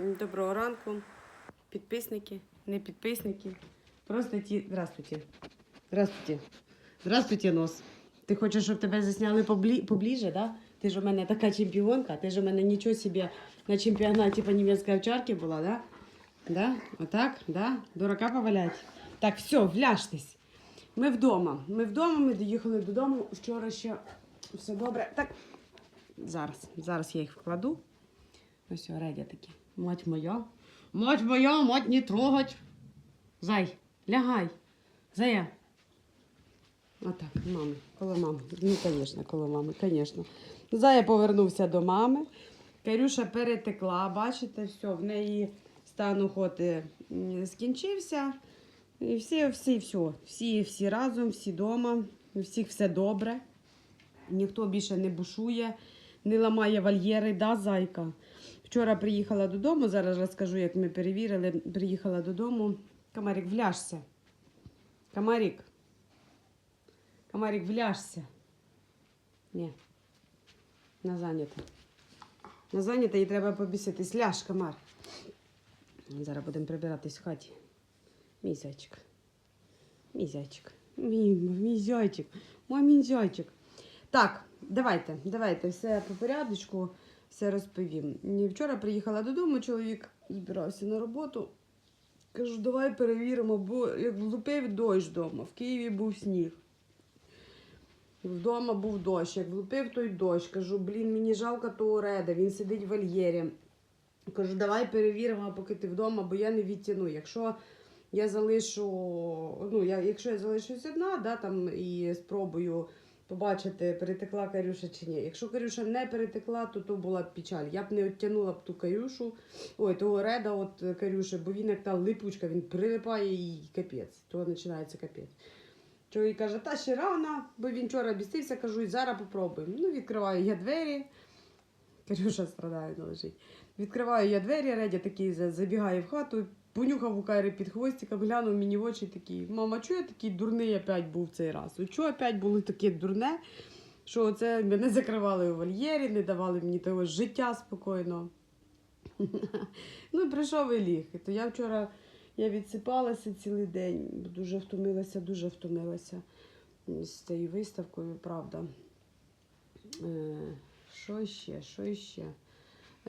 Доброго ранку, підписники, не підписники. Просто ті. Здравствуйте. Здравствуйте. Здравствуйте, нос. Ти хочеш, щоб тебе засняли поблі... поближе, да? Ти ж у мене така чемпіонка, ти ж у мене нічого собі на чемпіонаті по німецькій овчарки була, да? Да? Отак, да? Дурака повалять. Так, все, вляжтесь. Ми вдома. Ми вдома, ми доїхали додому. Вчора ще все добре. Так, зараз, зараз я їх вкладу. Ось Редя такі. Мать моя. Мать моя, мать не трогать. Зай, лягай. Зая. Отак, мами, коло мами. Ну, звісно, коло мами, звісно. Зая повернувся до мами. Карюша перетекла, бачите, все, в неї стан охоти скінчився. І всі, всі, все, всі, всі разом, всі вдома, у всіх все добре. Ніхто більше не бушує, не ламає вольєри, да, зайка. Вчора приїхала додому, зараз розкажу, як ми перевірили. Приїхала додому. Камарик, вляжся. Камарик. Камарик, вляжся. Ні. На зайнята. На зайнята і треба побіситись. Ляж, комар. Зараз будемо прибиратись в хаті. Мій зайчик. Мій зайчик. Мій, мій зайчик. Мой мій зайчик. Так, давайте, давайте все по порядочку, все розповім. Вчора приїхала додому, чоловік збирався на роботу. Кажу, давай перевіримо, бо як влупив дощ вдома, в Києві був сніг. Вдома був дощ, як влупив той дощ. Кажу, блін, мені жалко того реда, він сидить в вольєрі. Кажу, давай перевіримо, поки ти вдома, бо я не відтяну. Якщо я залишу, ну, я, якщо я залишусь одна, да, там, і спробую побачити, перетекла Карюша чи ні. Якщо Карюша не перетекла, то то була б печаль. Я б не оттягнула б ту Карюшу, ой, того реда от Карюші, бо він як та липучка, він прилипає і капець. То починається капець. Чоловік каже, та ще рано, бо він вчора бістився, кажу, і зараз попробуємо. Ну, відкриваю я двері. Карюша страдає, лежить. Відкриваю я двері, Редя такий забігає в хату, понюхав у Кайри під хвостиком, глянув мені в очі такий, мама, чого я такий дурний опять був цей раз? Чого опять було таке дурне, що це мене закривали у вольєрі, не давали мені того життя спокійно. ну, і прийшов і ліг. То я вчора я відсипалася цілий день, дуже втомилася, дуже втомилася з цією виставкою, правда. Е, Що ще? Що ще?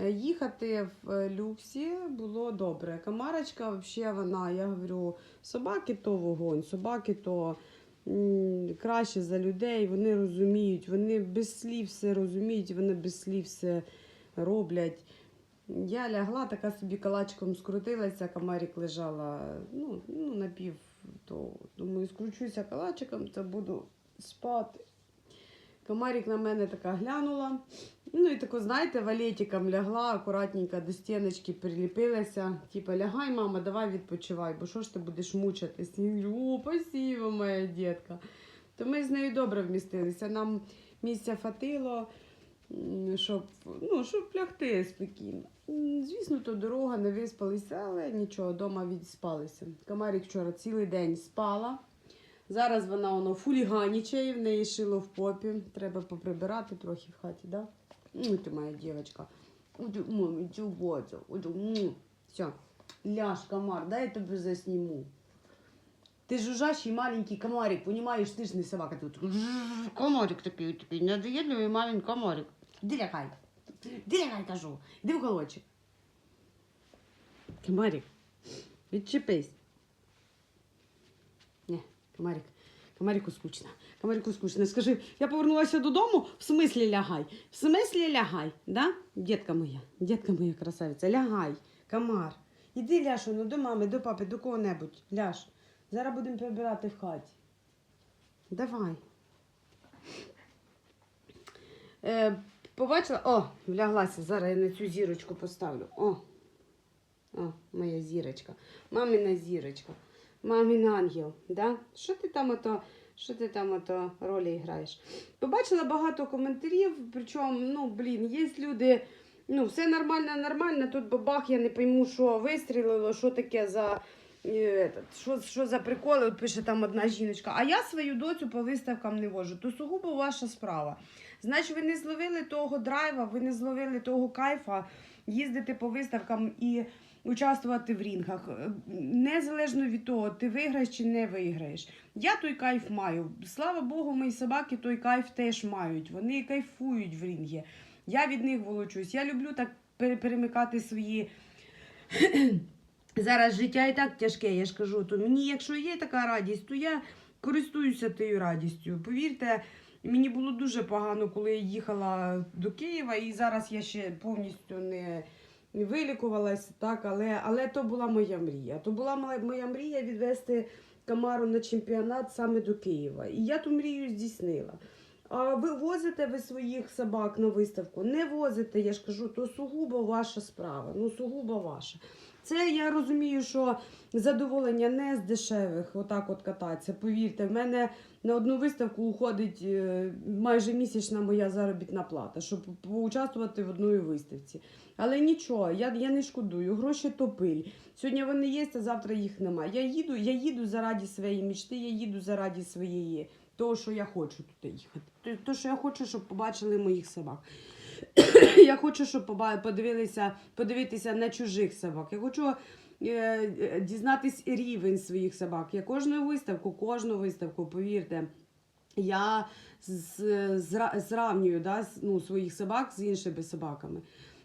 Е, Їхати в е, люксі було добре. Камарочка, взагалі, вона, я говорю, собаки то вогонь, собаки то краще за людей, вони розуміють, вони без слів все розуміють, вони без слів все роблять. Я лягла, така собі калачком скрутилася, камарик лежала ну, ну, напів, то думаю, скручуся калачиком, то буду спати. Комарик на мене така глянула. Ну і тако, знаєте, валетиком лягла, акуратненько до стіночки приліпилася. Типа, лягай, мама, давай відпочивай, бо що ж ти будеш мучитись? О, спасибо, моя дітка. То ми з нею добре вмістилися. Нам місця хватило, м, щоб, ну, щоб лягти спокійно. Звісно, то дорога не виспалися, але нічого, вдома відспалися. Комарик вчора цілий день спала. Зараз вона воно фуліганічає, в неї шило в попі. Треба поприбирати трохи в хаті, да? Ну, ти моя дівчинка. Мамі, чубоця. Все, ляж, комар, дай я тебе засніму. Ти жужжащий маленький комарик, понимаешь, ти ж не собака. Тут комарик такий, такий, надоєдливий маленький комарик. Іди лягай. Іди лягай, кажу. Іди в колочек. Комарик, відчепись. Комарик. Комарику скучно. Комарику скучно. Скажи, я повернулася додому, в смислі лягай. В смислі лягай, да? Дітка моя, дітка моя красавиця, лягай, комар. Іди ляж ну, до мами, до папи, до кого-небудь. Ляж. Зараз будемо прибирати в хаті. Давай. Е, побачила, о, вляглася. Зараз я на цю зірочку поставлю. О, о, моя зірочка. Мамина зірочка. Мамин ангел, да? Що ти там ото, що ти там ото ролі граєш? Побачила багато коментарів, причому, ну, блін, є люди, ну, все нормально, нормально, тут бабах, я не пойму, що вистрілило, що таке за. е, Що, що за приколи, пише там одна жіночка. А я свою доцю по виставкам не вожу. То сугубо ваша справа. Значить, ви не зловили того драйва, ви не зловили того кайфа, їздити по виставкам і участвувати в рінгах. Е, Незалежно від того, ти виграєш чи не виграєш. Я той кайф маю. Слава Богу, мої собаки той кайф теж мають. Вони кайфують в рінгі. Я від них волочусь. Я люблю так пере- перемикати свої. Зараз життя і так тяжке, я ж кажу. То мені, якщо є така радість, то я користуюся тією радістю. Повірте, мені було дуже погано, коли я їхала до Києва, і зараз я ще повністю не вилікувалась, так, але, але то була моя мрія. То була моя мрія відвести Камару на чемпіонат саме до Києва. І я ту мрію здійснила. А ви возите ви своїх собак на виставку? Не возите, я ж кажу, то сугубо ваша справа. Ну, сугубо ваша. Це я розумію, що задоволення не з дешевих, отак от кататися. Повірте, в мене на одну виставку уходить е, майже місячна моя заробітна плата, щоб поучаствувати в одній виставці. Але нічого, я, я не шкодую. Гроші то пиль. Сьогодні вони є, а завтра їх немає. Я їду, я їду заради своєї мічти, я їду заради своєї, того, що я хочу туди їхати. То, що я хочу, щоб побачили моїх собак. я хочу, щоб подивилися, подивитися на чужих собак. Я хочу е, дізнатись рівень своїх собак. Я кожну виставку, кожну виставку, повірте. Я зра- зравнюю да, ну, своїх собак з іншими собаками.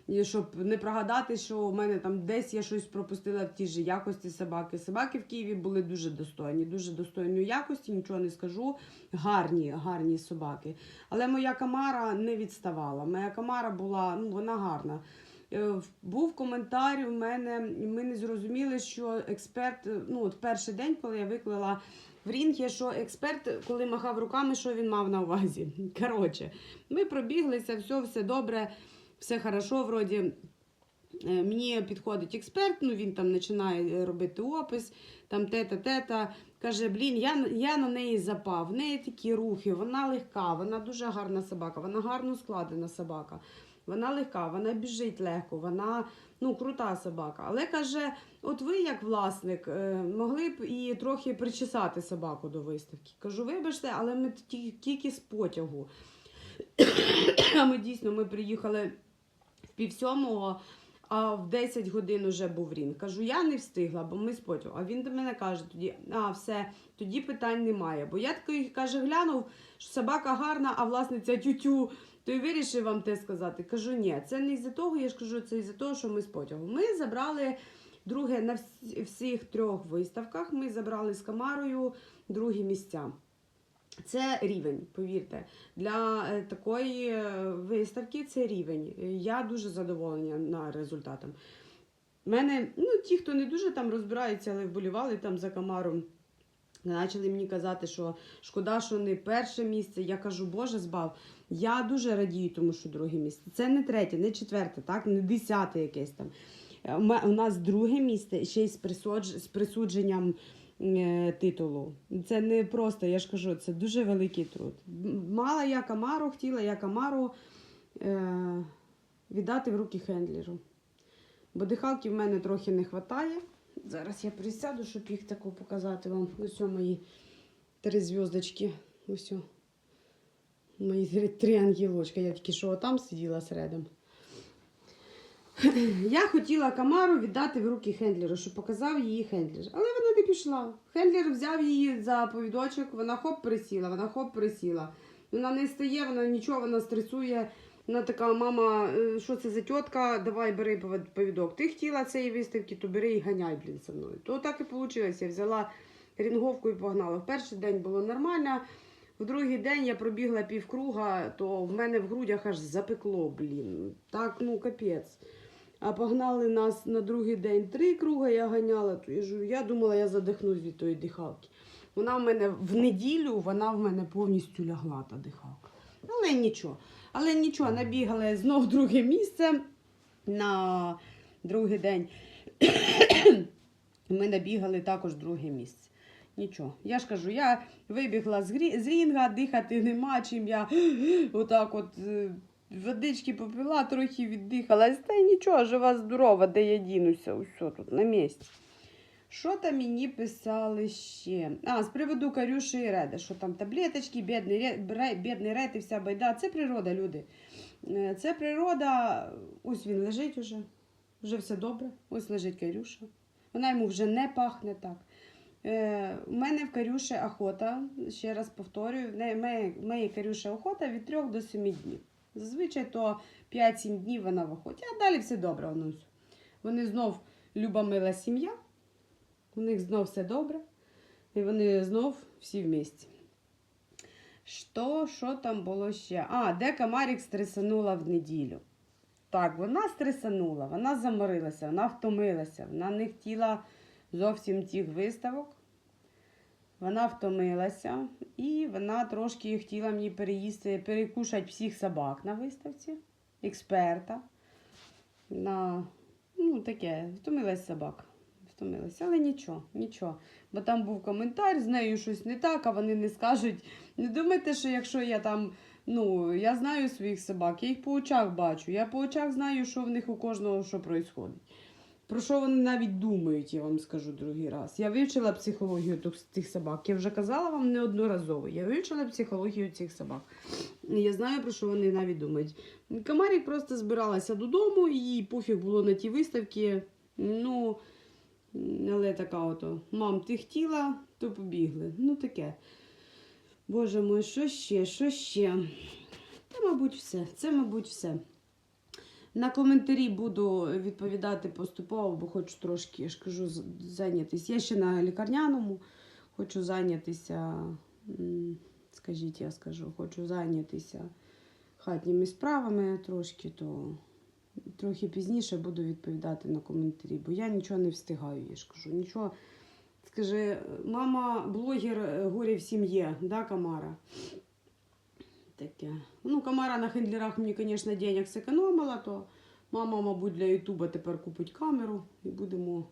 І щоб не прогадати, що в мене там десь я щось пропустила в тій же якості собаки. Собаки в Києві були дуже достойні, дуже достойної якості, нічого не скажу. Гарні, гарні собаки. Але моя камара не відставала. Моя камара була, ну вона гарна. Е, Був коментар у мене, ми не зрозуміли, що експерт, е, ну от перший день, коли я виклала в рінг, що експерт, коли махав руками, що він мав на увазі. Коротше, ми пробіглися, все, все добре, все хорошо, вроді. Е, Мені підходить експерт, ну він там починає е, робити опис, там тета, тета. Каже, блін, я, я на неї запав, в неї такі рухи, вона легка, вона дуже гарна собака, вона гарно складена собака. Вона легка, вона біжить легко, вона ну, крута собака. Але каже, от ви, як власник, е, могли б і трохи причесати собаку до виставки. Кажу, вибачте, але ми тільки з потягу. А ми дійсно ми приїхали пів сьомого, а в 10 годин вже був рінг. Кажу, я не встигла, бо ми потягу. А він до мене каже тоді: а, все, тоді питань немає. Бо я такий каже, глянув, що собака гарна, а власниця тютю. То й вирішив вам те сказати. Кажу, ні, це не із-за того, я ж кажу, це із-за того, що ми з потягу. Ми забрали друге на всіх трьох виставках. Ми забрали з Камарою другі місця. Це рівень, повірте. Для е, такої е, виставки це рівень. Я дуже задоволена на результатом. Мене, ну, ті, хто не дуже там розбираються, але вболівали там за Камару, почали мені казати, що шкода, що не перше місце. Я кажу, Боже, збав. Я дуже радію, тому що друге місце. Це не третє, не четверте, так, не десяте якесь там. Е, У нас друге місце ще й з, присудженням титулу. Це не просто, я ж кажу, це дуже великий труд. Мала я камару, хотіла я камару е, віддати в руки хендлеру. Бо дихалки в мене трохи не вистачає. Зараз я присяду, щоб їх таку показати вам. Ось мої три зв'язочки. Ось. Мої три, ангелочка. Я тільки що там сиділа середом. Я хотіла Камару віддати в руки хендлеру, щоб показав її хендлер. Але вона не пішла. Хендлер взяв її за повідочок, вона хоп присіла, вона хоп присіла. Вона не стає, вона нічого, вона стресує. Вона така, мама, е, що це за тітка, давай бери повід- повідок. Ти хотіла цієї виставки, то бери і ганяй, блін, зі мною. То так і вийшло. Я взяла рінговку і погнала. В перший день було нормально. В другий день я пробігла півкруга, то в мене в грудях аж запекло, блін. Так, ну капець. А погнали нас на другий день три круга, я ганяла. Я, я думала, я задихнусь від тої дихалки. Вона в мене в неділю, вона в мене повністю лягла, та дихалка. Але нічого. Але нічого, набігали знов друге місце на другий день. Ми набігали також друге місце. Нічого. Я ж кажу, я вибігла з рінга, дихати нема чим. Я отак от е, водички попила, трохи віддихалась. Та й нічого, жива здорова, де я дінуся, усе тут на місці. Що там мені писали ще? А, з приводу Карюші і Реда, що там таблеточки, бідний, Ре- бідний Ред і вся байда. Це природа, люди. Е, Це природа, ось він лежить уже, вже все добре. Ось лежить Карюша. Вона йому вже не пахне так. Е, У мене в Карюші охота, ще раз повторюю, в неї- в охота від 3 до 7 днів. Зазвичай то 5-7 днів вона в охоті, а далі все добре. Все. Вони знов любомила сім'я, у них знов все добре, і вони знов всі в місті. Що, що там було ще? А, де Камарік стресанула в неділю. Так, вона стресанула, вона заморилася, вона втомилася, вона не хотіла зовсім тих виставок. Вона втомилася і вона трошки хотіла мені переїсти, перекушати всіх собак на виставці, експерта. На, ну, таке, втомилась собак. Втомилася, але нічого, нічого. Бо там був коментар, з нею щось не так, а вони не скажуть. Не думайте, що якщо я там, ну, я знаю своїх собак, я їх по очах бачу. Я по очах знаю, що в них у кожного що відбувається. Про що вони навіть думають, я вам скажу другий раз. Я вивчила психологію тих- собак. Я вже казала вам неодноразово. Я вивчила психологію цих собак. Я знаю, про що вони навіть думають. Камарік просто збиралася додому, їй пофіг було на ті виставки. Ну, але така ото. Мам, ти хотіла, то побігли. Ну таке. Боже мой, що ще, що ще? Та, мабуть, все. Це, мабуть, все. На коментарі буду відповідати поступово, бо хочу трошки, я ж кажу, зайнятися. Я ще на лікарняному, хочу зайнятися, скажіть, я скажу, хочу зайнятися хатніми справами трошки, то трохи пізніше буду відповідати на коментарі, бо я нічого не встигаю, я ж кажу, нічого. Скажи, мама блогер е, горі в сім'ї, да, Камара? Таке. Ну, Камара на хендлерах мені, звісно, денег зекономила, то мама, мабуть, для Ютуба тепер купить камеру і будемо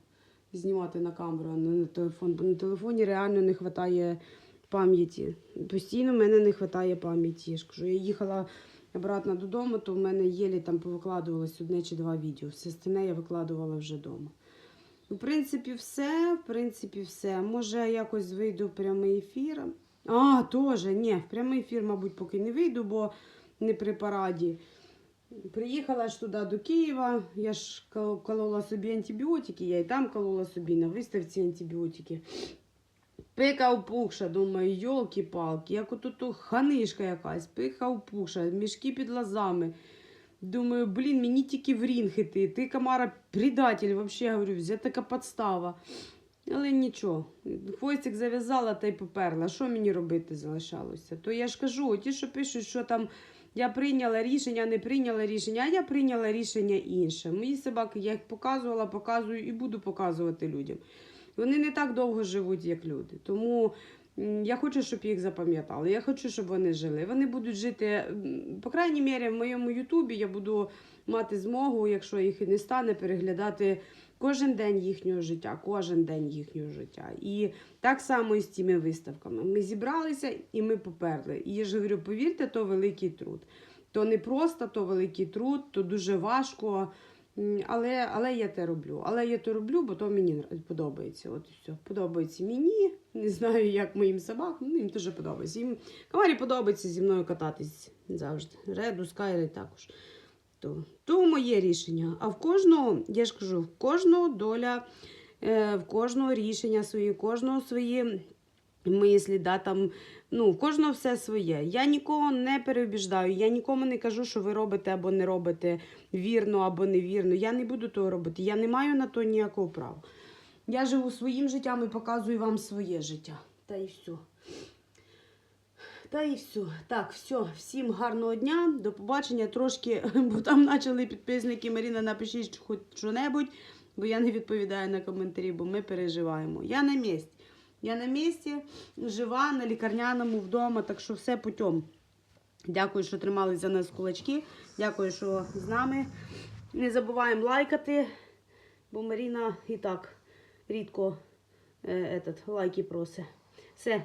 знімати на камеру, а не на телефон. Бо на телефоні реально не вистачає пам'яті. Постійно в мене не вистачає пам'яті. Я ж кажу, я їхала обратно додому, то в мене єлі там повикладувалось одне чи два відео. Все остальне я викладувала вже вдома. В принципі, все. В принципі, все. Може, якось вийду прямий ефір. А, теж, ні, в прямий ефір, мабуть, поки не вийду, бо не при параді. Приїхала ж туди до Києва, я ж колола собі антибіотики, я і там колола собі на виставці антибіотики. Пика опухша, думаю, йолки-палки, як ото то ханишка якась, пика опухша, мішки під глазами. Думаю, блін, мені тільки в рінг іти. Ти, Камара, предатель, вообще говорю, взяти така подстава. Але нічого, хвостик зав'язала та й поперла. Що мені робити залишалося? То я ж кажу, ті, що пишуть, що там я прийняла рішення, не прийняла рішення, а я прийняла рішення інше. Мої собаки, я їх показувала, показую і буду показувати людям. Вони не так довго живуть, як люди. Тому я хочу, щоб їх запам'ятали. Я хочу, щоб вони жили. Вони будуть жити, по крайній мірі, в моєму Ютубі я буду мати змогу, якщо їх і не стане, переглядати кожен день їхнього життя, кожен день їхнього життя. І так само і з цими виставками. Ми зібралися і ми поперли. І я ж говорю, повірте, то великий труд. То не просто, то великий труд, то дуже важко. Але, але я те роблю. Але я те роблю, бо то мені подобається. От все. Подобається мені. Не знаю, як моїм собакам. Ну, їм теж подобається. Їм Камарі подобається зі мною кататись завжди. Реду, Скайри також. То, то моє рішення. А в кожного, я ж кажу, в кожного доля, е, в кожного рішення свої, в кожного свої мислі, да, там, ну, в кожного все своє. Я нікого не переубіждаю, я нікому не кажу, що ви робите або не робите вірно або невірно. Я не буду того робити. Я не маю на то ніякого права. Я живу своїм життям і показую вам своє життя. Та і все. Та і все. Так, все. Всім гарного дня. До побачення. Трошки, бо там почали підписники Маріна, напишіть хоч що-небудь, бо я не відповідаю на коментарі, бо ми переживаємо. Я на місці. Я на місці, жива, на лікарняному вдома, так що все путем. Дякую, що тримали за нас кулачки. Дякую, що з нами. Не забуваємо лайкати, бо Маріна і так рідко е, этот, лайки просить. Все.